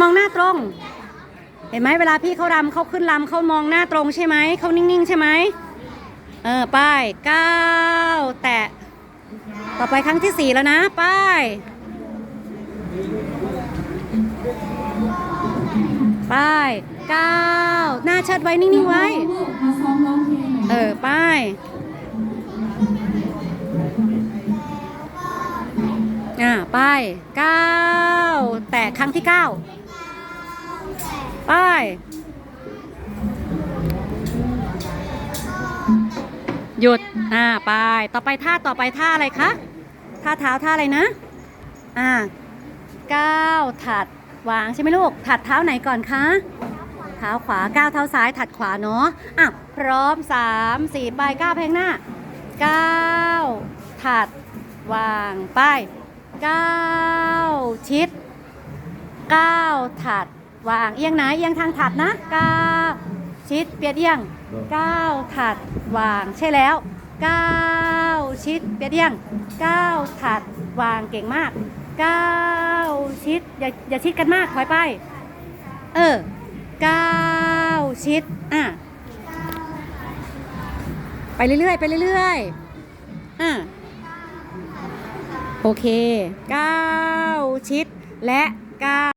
มองหน้าตรง เห็นไหมเวลาพี่เขารำเขาขึ้นรำเขามองหน้าตรงใช่ไหมเขานิ่งๆใช่ไหมเออไป้ายก้าแตะต่อไปครั้งที่สี่แล้วนะไป้ายป้ายก้าหน้าเชิดไว้นิ่งๆไว้ เอยเออป้ายอ่าป้ายเก้าแตะครั้งที่เก้า ไป หยุด อ่า ไป ต่อไปท่าต่อไปท่าอะไรคะ ท่าเท้าท่าอะไรนะ อ่าก้าวถัดวางใช่ไหมลูก ถัดเท้าไหนก่อนคะ เท้าขวาก้าวเท้าซ้ายถัดขวาเนาะ อะ พร้อมสามสี่ไปก้าวเพลงหน้าก้าวถัดวางไปก้าวชิดก้าวถัด วางเอียงไหนเอียงทางถัดนะก้าวชิดเปียดเอียงก้าวถัดวางใช่แล้วก้าวชิดเปียดเอียงก้าวถัดวางเก่งมากก้าวชิดอย่าอย่าชิดกันมากถอยไป เออก้าวชิดอะไปเรื่อยๆไปเรื่อยๆอะโอเคก้าวชิดและก้าว